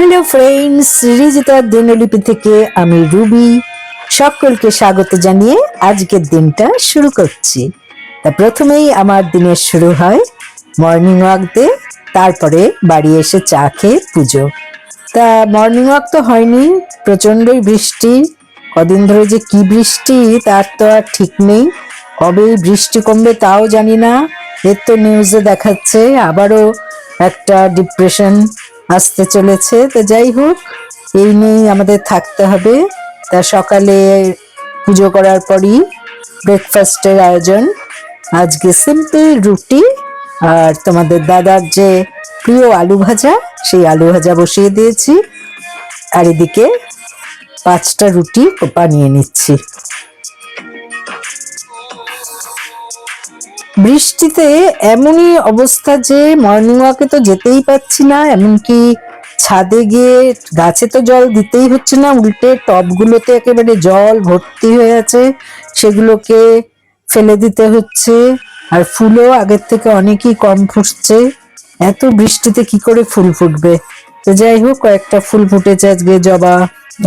Hello friends রিজিতার দিনলিপি থেকে আমি Ruby. সকলকে স্বাগত জানিয়ে আজকের দিনটা শুরু করছি। তা প্রথমেই আমার দিনের শুরু হয় মর্নিং ওয়াক দিয়ে তারপরে বাড়ি এসে চা খেয়ে পুজো। তা মর্নিং ওয়াক তো হয়নি, প্রচণ্ডই বৃষ্টি। কদিন ধরে যে কি বৃষ্টি, তার তো আর ঠিক নেই। কবে বৃষ্টি কমবে তাও জানি না। এর তো নিউজে দেখাচ্ছে, আবারও একটা ডিপ্রেশন আসতে চলেছে। তো যাই হোক, এই নিয়েই আমাদের থাকতে হবে। তা সকালে পুজো করার পরই ব্রেকফাস্টের আয়োজন। আজকে সিম্পল রুটি আর তোমাদের দাদার যে প্রিয় আলু ভাজা, সেই আলু ভাজা বসিয়ে দিয়েছি। আর এদিকে পাঁচটা রুটি বানিয়ে নিচ্ছি। বৃষ্টিতে এমনই অবস্থা যে মর্নিং ওয়াকে তো যেতেই পাচ্ছি না, এমনকি ছাদে গিয়ে গাছে তো জল দিতেই হচ্ছে না, উল্টে টবগুলোতে একেবারে জল ভর্তি হয়ে আছে, সেগুলোকে ফেলে দিতে হচ্ছে, আর ফুলও আগের থেকে অনেকই কম ফুটছে। এত বৃষ্টিতে কি করে ফুল ফুটবে? তো যাই হোক, কয়েকটা ফুল ফুটেছে আজকে, জবা,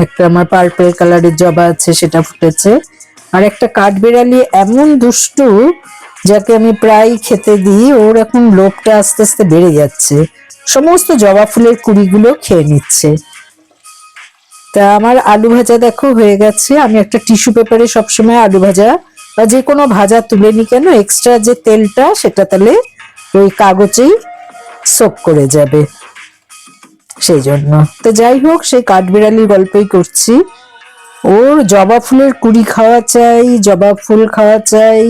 একটা আমার পার্পল কালারের জবা আছে, সেটা ফুটেছে। আর একটা কাঠবেড়ালি এমন দুষ্টু যাকে আমি প্রায় খেতে দিই, ওর এখন লোভটা আস্তে আস্তে বেড়ে যাচ্ছে। সমস্ত জবা ফুলের কুড়িগুলো খেয়ে নিচ্ছে। তা আমার আলু ভাজা দেখো হয়ে গেছে। আমি একটা টিস্যু পেপারে সবসময় আলু ভাজা বা যে কোনো ভাজা তুলে নি কেন এক্সট্রা যে তেলটা সেটা তাহলে ওই কাগজেই সোপ করে যাবে। সেই জন্য। তো যাই হোক, সেই কাঠবিড়ালির গল্পই করছি। ওর জবা ফুলের কুড়ি খাওয়া চাই, জবা ফুল খাওয়া চাই।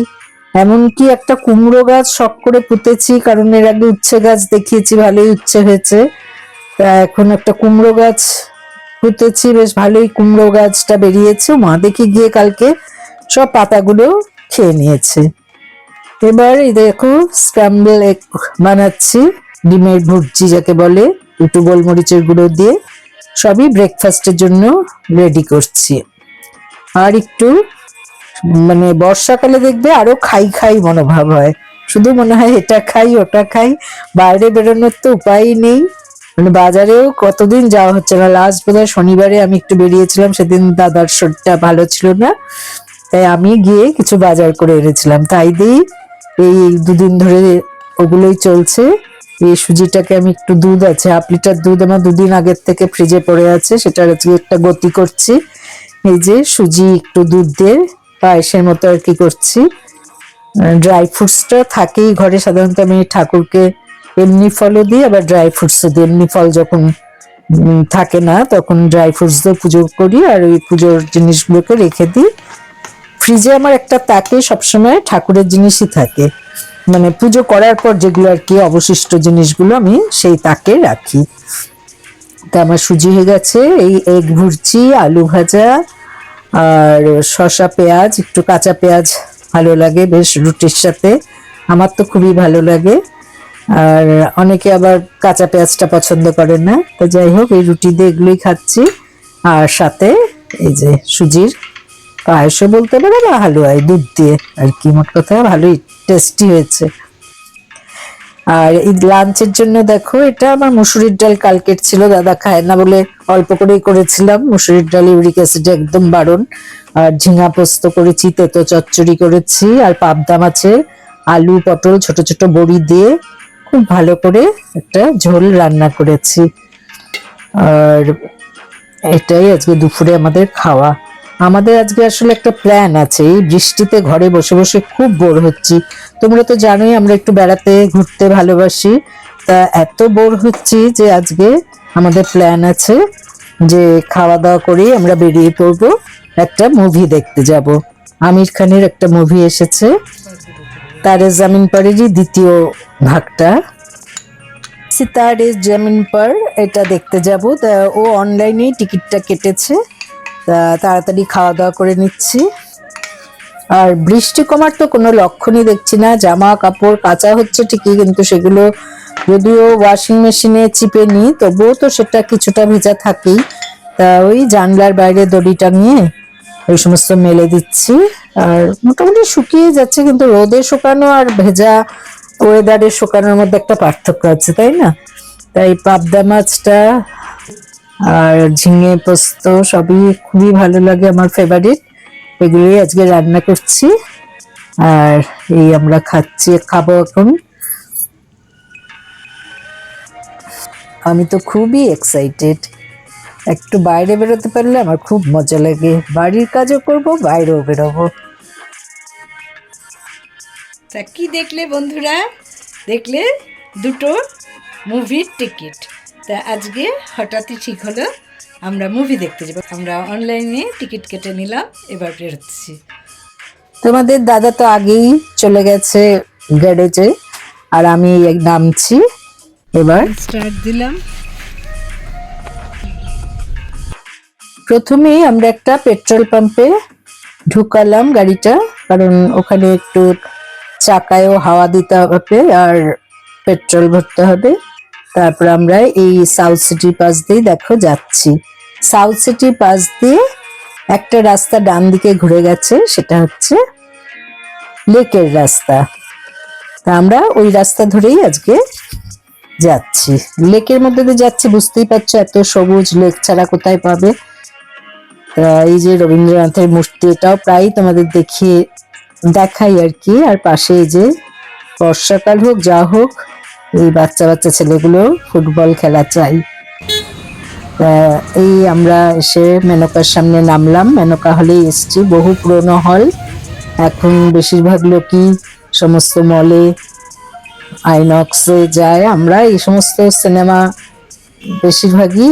এমনকি একটা কুমড়ো গাছ শখ করে পুঁতেছি, কারণ এর আগে উচ্ছে গাছ দেখিয়েছি, ভালোই উচ্ছে হয়েছে। তা এখন একটা কুমড়ো গাছ পুঁতেছি, বেশ ভালোই কুমড়ো গাছটা বেরিয়েছে। মা, দেখি গিয়ে কালকে সব পাতাগুলো খেয়ে নিয়েছে। এবার এই দেখো স্ক্রাম্বল এগ বানাচ্ছি, ডিমের ভুর্জি যাকে বলে একটু গোলমরিচের গুঁড়ো দিয়ে। সবই ব্রেকফাস্টের জন্য রেডি করছি। আর একটু মানে বর্ষাকালে দেখবে আরও খাই খাই মনোভাব হয়। শুধু মনে হয় এটা খাই, ওটা খাই, বাইরে বেরোনোর তো উপায় নেই। মানে বাজারেও কতদিন যাওয়া হচ্ছে না। লাস্ট বোধহয় শনিবারে আমি একটু বেরিয়েছিলাম, সেদিন দাদার শরীরটা ভালো ছিল না। তাই আমি গিয়ে কিছু বাজার করে এনেছিলাম। তাই দিয়েই এই দুদিন ধরে ওগুলোই চলছে। এই সুজিটাকে আমি একটু দুধ আছে, হাফ লিটার দুধ আমার দুদিন আগের থেকে ফ্রিজে পড়ে আছে। সেটার একটা গতি করছি। এই যে সুজি একটু দুধ দিয়ে পায়েসের মতো আর কি করছি। ড্রাই ফ্রুটসটা থাকেই ঘরে। সাধারণত আমি ঠাকুরকে এমনি ফলও দিই, আবার ড্রাই ফ্রুটসও দিই। এমনি ফল যখন থাকে না, তখন ড্রাই ফ্রুটস দিয়ে পুজো করি আর ওই পুজোর জিনিসগুলোকে রেখে দিই। ফ্রিজে আমার একটা তাকে সবসময় ঠাকুরের জিনিসই থাকে। মানে পুজো করার পর যেগুলো আর কি অবশিষ্ট জিনিসগুলো আমি সেই তাকে রাখি। তা আমার সুজি হয়ে গেছে, এই এগ ভুরচি আলু ভাজা আর শসা পেঁয়াজ, একটু কাঁচা পেঁয়াজ ভালো লাগে বেশ রুটির সাথে। আমার তো খুবই ভালো লাগে। আর অনেকে আবার কাঁচা পেঁয়াজটা পছন্দ করে না। তো যাই হোক, এই রুটি দিয়ে এগুলোই খাচ্ছি। আর সাথে এই যে সুজির পায়েসও বলতে পারে বা হালুয়াই দুধ দিয়ে। আর কি মোট কথা, ভালোই টেস্টি হয়েছে। আর এই লাঞ্চের জন্য দেখো, এটা আমার মুসুরির ডাল কালকের ছিল, দাদা খায় না বলে অল্প করেই করেছিলাম। মুসুরির ডাল, ইউরিক অ্যাসিড একদম বারণ। আর ঝিঙা পোস্ত করেছি, তেতো চচ্চড়ি করেছি, আর পাবদা মাছের আলু, পটল, ছোট ছোট বড়ি দিয়ে খুব ভালো করে একটা ঝোল রান্না করেছি। আর এটাই আজকে দুপুরে আমাদের খাওয়া। আমাদের আজকে আসলে একটা প্ল্যান আছে। এই বৃষ্টিতে ঘরে বসে বসে খুব বোর হচ্ছি। তোমরা তো জানোই আমরা একটু বেড়াতে ঘুরতে ভালোবাসি। তা এত বোর হচ্ছি যে আজকে আমাদের প্ল্যান আছে যে খাওয়া দাওয়া করেই আমরা বেরিয়ে পড়ব। একটা মুভি দেখতে যাব। আমির খানের একটা মুভি এসেছে। তারে জামিন পারেরই দ্বিতীয় ভাগটা। সিতারে জামিন পর এটা দেখতে যাব। তা ও অনলাইনেই টিকিটটা কেটেছে। তাড়াতাড়ি খাওয়া দাওয়া করে নিচ্ছি। আর বৃষ্টি কমার তো কোনো লক্ষণই দেখছি না। জামা কাপড় কাঁচা হচ্ছে ঠিকই, কিন্তু সেগুলো যদিও ওয়াশিং মেশিনে চিপে নিই, তবুও তো সেটা কিছুটা ভেজা থাকেই। তা ওই জানলার বাইরে দড়ি টাঙিয়ে ওই সমস্ত মেলে দিচ্ছি। আর মোটামুটি শুকিয়ে যাচ্ছে, কিন্তু রোদে শুকানো আর ভেজা ওয়েদারে শুকানোর মধ্যে একটা পার্থক্য আছে, তাই না? তাই পাবদা মাছটা আর ঝিঙে পোস্ত সবই খুবই ভালো লাগে, আমার ফেভারিট এগুলোই আজকে রান্না করছি। আর এই আমরা খাচ্ছি, খাব এখন। আমি তো খুবই এক্সাইটেড একটু বাইরে বেরোতে পারলে আমার খুব মজা লাগে। বাড়ির কাজও করব, বাইরেও বেরোবো। তা কি দেখলে বন্ধুরা? দেখলে দুটো মুভির টিকিট তা আজকে হঠাৎই ঠিক হলো আমরা মুভি দেখতে যাব। আমরা অনলাইনে টিকিট কেটে নিলাম এবার বেরোচ্ছি তোমাদের দাদা তো আগেই চলে গেছে গ্যারেজে আর আমি নামছি। এবার স্টার্ট দিলাম। প্রথমেই আমরা একটা পেট্রোল পাম্পে ঢুকালাম গাড়িটা কারণ ওখানে একটু চাকায়ও হাওয়া দিতে হবে আর পেট্রোল ভরতে হবে। তারপর আমরা এই সাউথ সিটি পাস দিয়ে দেখো যাচ্ছি। সাউথ সিটি পাস দিয়ে একটা রাস্তা ডান দিকে ঘুরে গেছে, সেটা হচ্ছে লেকের রাস্তা। তা আমরা ওই রাস্তা ধরেই আজকে যাচ্ছি। লেকের মধ্যে দিয়ে যাচ্ছি, বুঝতেই পারছ এত সবুজ লেক ছাড়া কোথায় পাবে? এই যে রবীন্দ্রনাথের মূর্তি, এটাও প্রায় তোমাদের দেখিয়ে দেখাই আর কি। আর পাশে এই যে বর্ষাকাল হোক, যা হোক এই বাচ্চা বাচ্চা ছেলেগুলো ফুটবল খেলা চাই। এই আমরা এসে মেনকার সামনে নামলাম। মেনকা হলে এসছি, বহু পুরনো হল। এখন বেশিরভাগ লোকই সমস্ত মলে, আইনক্সে যায়। আমরা এই সমস্ত সিনেমা বেশিরভাগই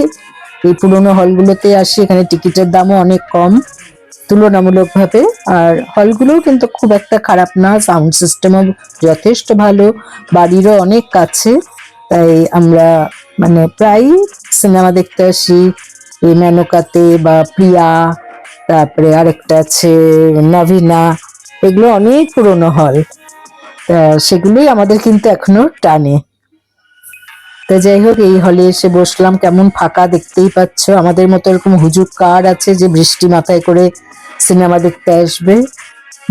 এই পুরোনো হলগুলোতে আসি। এখানে টিকিটের দামও অনেক কম। তুলনামূলকভাবে, আর হলগুলোও কিন্তু খুব একটা খারাপ না সাউন্ড সিস্টেমও যথেষ্ট ভালো, বাড়িরও অনেক কাছে, তাই আমরা মানে প্রায় সিনেমা দেখতে আসি, এই মেনকাতে বা প্রিয়া, তারপরে আরেকটা আছে নভিনা এগুলো অনেক পুরনো হল সেগুলোই আমাদের কিন্তু এখনও টানে। তো যাই হোক, এই হলে এসে বসলাম। কেমন ফাঁকা দেখতেই পাচ্ছ। আমাদের মতো এরকম হুজুক কার আছে যে বৃষ্টি মাথায় করে সিনেমা দেখতে আসবে?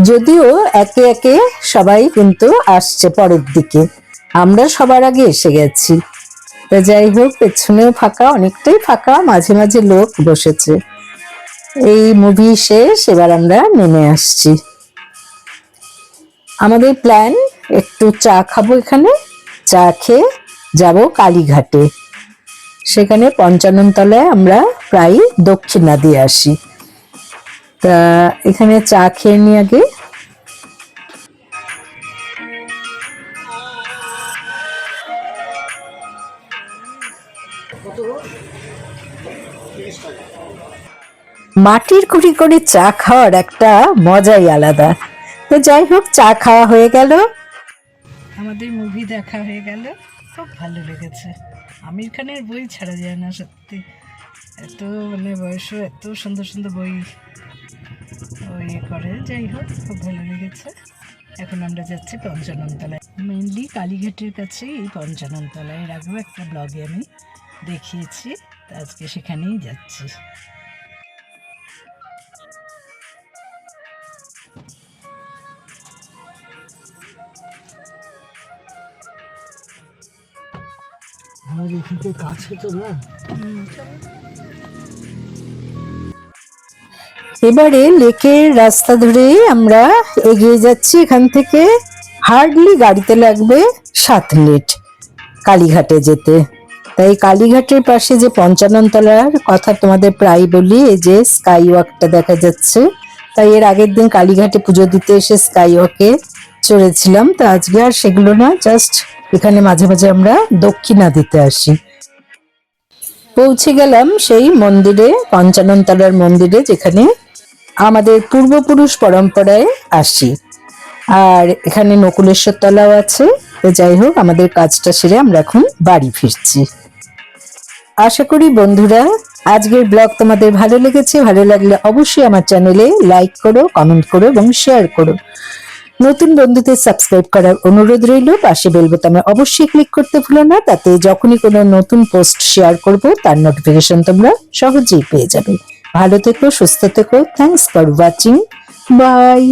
যদিও একে একে সবাই কিন্তু আসছে পরের দিকে। আমরা সবার আগে এসে গেছি। তা যাই হোক, পেছনেও ফাঁকা, অনেকটাই ফাঁকা, মাঝে মাঝে লোক বসেছে। এই মুভি শেষ, এবার আমরা নেমে আসছি। আমাদের প্ল্যান একটু চা খাব এখানে। চা খেয়ে যাব কালীঘাটে। সেখানে পঞ্চানন তলায় আমরা প্রায় দক্ষিণা দিয়ে আসি। তা এখানে চা খেয়ে নি আগে। মাটির কুড়ি করে চা খাওয়ার একটা মজাই আলাদা। তো যাই হোক, চা খাওয়া হয়ে গেল। আমাদের মুভি দেখা হয়ে গেল। খুব ভালো লেগেছে। আমির খানের বই ছাড়া যায় না সত্যি। এত মানে বয়সও এত সুন্দর সুন্দর বই ও ইয়ে করে। যাই হোক, খুব ভালো লেগেছে। এখন আমরা যাচ্ছি পঞ্চাননতলায়। মেনলি কালীঘাটের কাছে এই পঞ্চাননতলায়। আগেও একটা ব্লগে আমি দেখিয়েছি। আজকে সেখানেই যাচ্ছি। এখানে কাছে তো না। এবারে লেকের রাস্তা ধরে আমরা এগিয়ে যাচ্ছি। এখান থেকে হার্ডলি গাড়িতে লাগবে সাত মিনিট কালীঘাটে যেতে। তাই কালীঘাটের পাশে যে পঞ্চাননতলার কথা তোমাদের প্রায় বলি, এই যে স্কাই ওয়াকটা দেখা যাচ্ছে। তাই এর আগের দিন কালীঘাটে পুজো দিতে এসে স্কাই ওয়াকে চড়েছিলাম, তো আজকে আর সেগুলো না জাস্ট এখানে মাঝে মাঝে আমরা দক্ষিণা দিতে আসি। পৌঁছে গেলাম সেই মন্দিরে, পঞ্চাননতলার মন্দিরে, যেখানে আমাদের পূর্বপুরুষ পরম্পরায় আসি। আর এখানে নকুলেশ্বর তলাও আছে, তো যাই হোক, আমাদের কাজটা সেরে আমরা এখন বাড়ি ফিরছি। আশা করি বন্ধুরা, আজকের ব্লগ তোমাদের ভালো লেগেছে, ভালো লাগলে অবশ্যই আমার চ্যানেলে লাইক করো, কমেন্ট করো এবং শেয়ার করো। নতুন বন্ধুদের সাবস্ক্রাইব করার অনুরোধ রইল। পাশে বেল বোতামে অবশ্যই ক্লিক করতে ভুলো না, তাতে যখনই কোনো নতুন পোস্ট শেয়ার করব, তার নোটিফিকেশন তোমরা সহজেই পেয়ে যাবে। ভালো থেকো, সুস্থ থেকো। Thanks for watching by